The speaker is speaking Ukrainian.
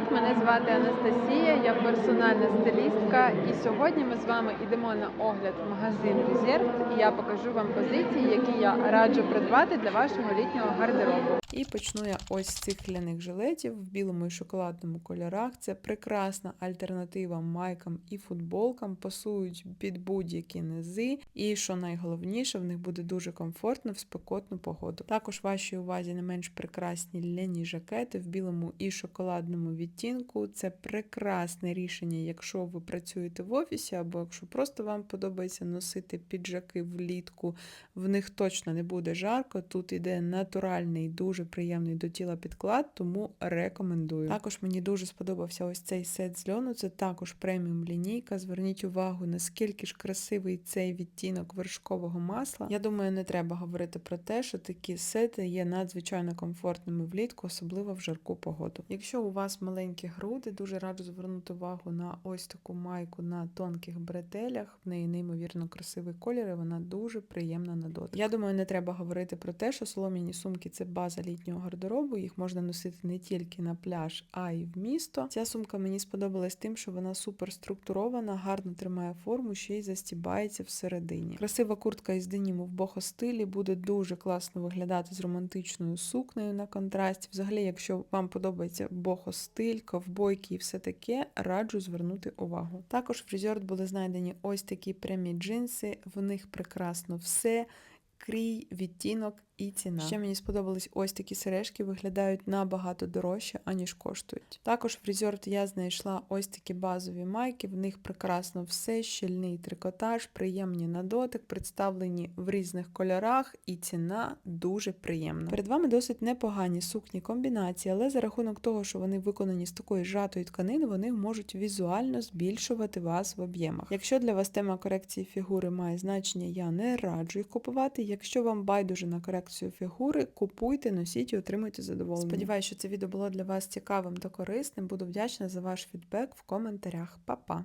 Привіт! Мене звати Анастасія, я персональна стилістка. І сьогодні ми з вами йдемо на огляд в магазин Резерв. І я покажу вам позиції, які я раджу придбати для вашого літнього гардеробу. І почну я ось з цих кляних жилетів в білому і шоколадному кольорах. Це прекрасна альтернатива майкам і футболкам, пасують під будь-які низи. І що найголовніше, в них буде дуже комфортно в спекотну погоду. Також вашій увазі не менш прекрасні ляні жакети в білому і шоколадному відтінку. Це прекрасне рішення, якщо ви працюєте в офісі, або якщо просто вам подобається носити піджаки влітку. В них точно не буде жарко. Тут іде натуральний, дуже приємний до тіла підклад, тому рекомендую. Також мені дуже сподобався ось цей сет з льону. Це також преміум лінійка. Зверніть увагу, наскільки ж красивий цей відтінок вершкового масла. Я думаю, не треба говорити про те, що такі сети є надзвичайно комфортними влітку, особливо в жарку погоду. Якщо у вас маленькі груди, дуже раджу звернути увагу на ось таку майку на тонких бретелях. В неї неймовірно красивий колір, і вона дуже приємна на дотик. Я думаю, не треба говорити про те, що солом'яні сумки це база літнього гардеробу. Їх можна носити не тільки на пляж, а й в місто. Ця сумка мені сподобалась тим, що вона супер структурована, гарно тримає форму, ще й застібається всередині. Красива куртка із деніму в бохо-стилі буде дуже класно виглядати з романтичною сукнею на контрасті. Взагалі, якщо вам подобається бохо-стиль, ковбойки і все таке, раджу звернути увагу. Також в Resort були знайдені ось такі прямі джинси, в них прекрасно все. Крій, відтінок і ціна. Ще мені сподобались ось такі сережки, виглядають набагато дорожче, аніж коштують. Також в Resort я знайшла ось такі базові майки, в них прекрасно все, щільний трикотаж, приємні на дотик, представлені в різних кольорах, і ціна дуже приємна. Перед вами досить непогані сукні комбінації, але за рахунок того, що вони виконані з такої жатої тканини, вони можуть візуально збільшувати вас в об'ємах. Якщо для вас тема корекції фігури має значення, я не раджу їх купувати. Якщо вам байдуже на корекцію фігури, купуйте, носіть і отримуйте задоволення. Сподіваюся, що це відео було для вас цікавим та корисним. Буду вдячна за ваш фідбек в коментарях. Па-па!